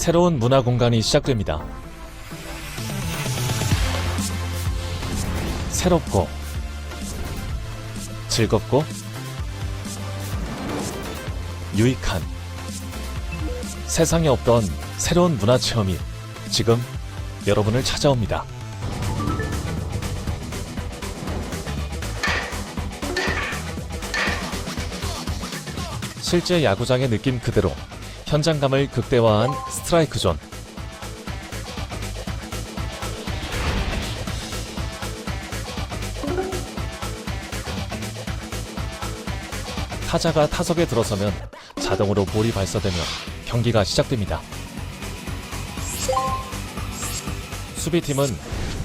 새로운 문화 공간이 시작됩니다. 새롭고 즐겁고 유익한 세상에 없던 새로운 문화 체험이 지금 여러분을 찾아옵니다. 실제 야구장의 느낌 그대로 현장감을 극대화한 스트라이크 존. 타자가 타석에 들어서면 자동으로 볼이 발사되며 경기가 시작됩니다. 수비팀은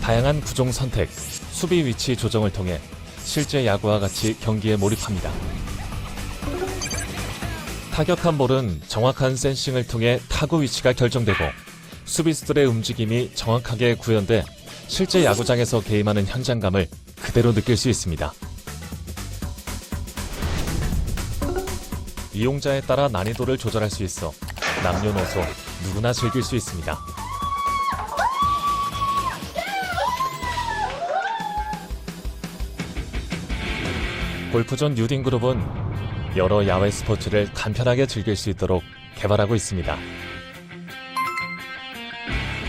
다양한 구종 선택, 수비 위치 조정을 통해 실제 야구와 같이 경기에 몰입합니다. 타격한 볼은 정확한 센싱을 통해 타구 위치가 결정되고 수비수들의 움직임이 정확하게 구현돼 실제 야구장에서 게임하는 현장감을 그대로 느낄 수 있습니다. 이용자에 따라 난이도를 조절할 수 있어 남녀노소 누구나 즐길 수 있습니다. 골프존 뉴딩그룹은 여러 야외 스포츠를 간편하게 즐길 수 있도록 개발하고 있습니다.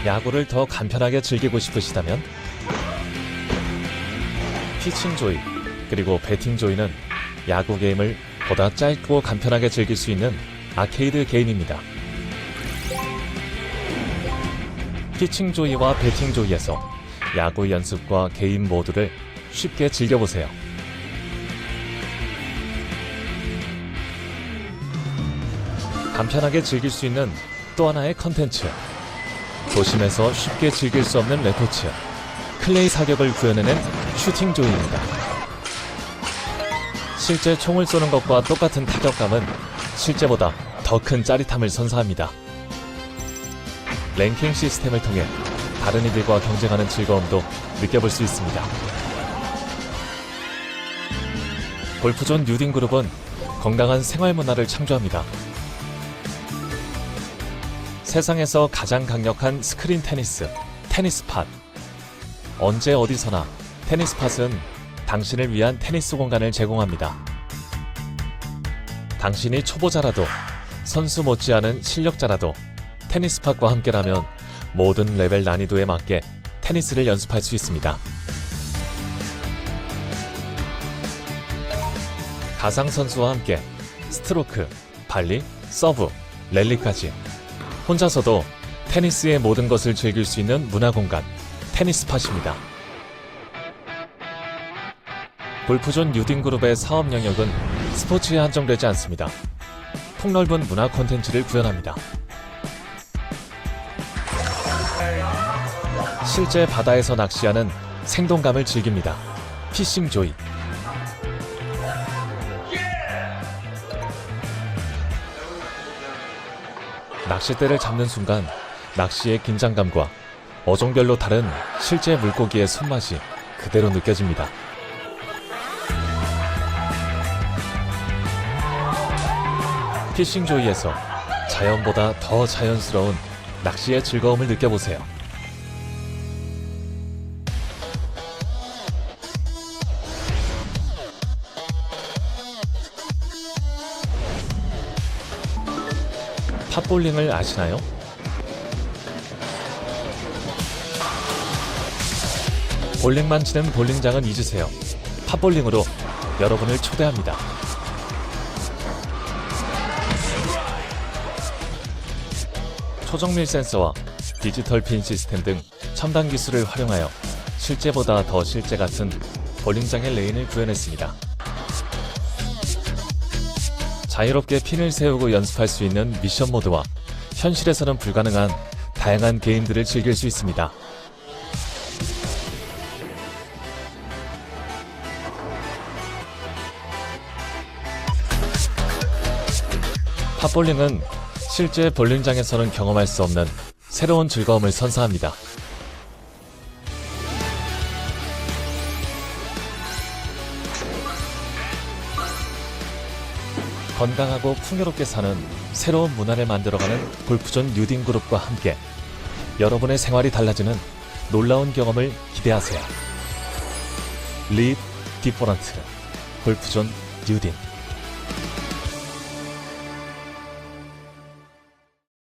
야구를 더 간편하게 즐기고 싶으시다면 피칭 조이 그리고 배팅 조이는 야구 게임을 보다 짧고 간편하게 즐길 수 있는 아케이드 게임입니다. 피칭 조이와 배팅 조이에서 야구 연습과 게임 모두를 쉽게 즐겨보세요. 간편하게 즐길 수 있는 또 하나의 컨텐츠. 도심에서 쉽게 즐길 수 없는 레포츠. 클레이 사격을 구현해낸 슈팅 조이입니다. 실제 총을 쏘는 것과 똑같은 타격감은 실제보다 더 큰 짜릿함을 선사합니다. 랭킹 시스템을 통해 다른 이들과 경쟁하는 즐거움도 느껴볼 수 있습니다. 골프존 뉴딩그룹은 건강한 생활 문화를 창조합니다. 세상에서 가장 강력한 스크린 테니스, 테니스팟. 언제 어디서나 테니스팟은 당신을 위한 테니스 공간을 제공합니다. 당신이 초보자라도 선수 못지않은 실력자라도 테니스팟과 함께라면 모든 레벨 난이도에 맞게 테니스를 연습할 수 있습니다. 가상 선수와 함께 스트로크, 발리, 서브, 랠리까지 혼자서도 테니스의 모든 것을 즐길 수 있는 문화 공간 테니스팟입니다. 골프존 뉴딩그룹의 사업 영역은 스포츠에 한정되지 않습니다. 폭넓은 문화 콘텐츠를 구현합니다. 실제 바다에서 낚시하는 생동감을 즐깁니다. 피싱 조이. 낚싯대를 잡는 순간 낚시의 긴장감과 어종별로 다른 실제 물고기의 손맛이 그대로 느껴집니다. 피싱 조이에서 자연보다 더 자연스러운 낚시의 즐거움을 느껴보세요. 팝볼링을 아시나요? 볼링만 치는 볼링장은 잊으세요. 팝볼링으로 여러분을 초대합니다. 초정밀 센서와 디지털 핀 시스템 등 첨단 기술을 활용하여 실제보다 더 실제 같은 볼링장의 레인을 구현했습니다. 자유롭게 핀을 세우고 연습할 수 있는 미션 모드와 현실에서는 불가능한 다양한 게임들을 즐길 수 있습니다. 팝볼링은 실제 볼링장에서는 경험할 수 없는 새로운 즐거움을 선사합니다. 건강하고 풍요롭게 사는 새로운 문화를 만들어가는 골프존 뉴딘 그룹과 함께 여러분의 생활이 달라지는 놀라운 경험을 기대하세요. 리브 디퍼런트 골프존 뉴딘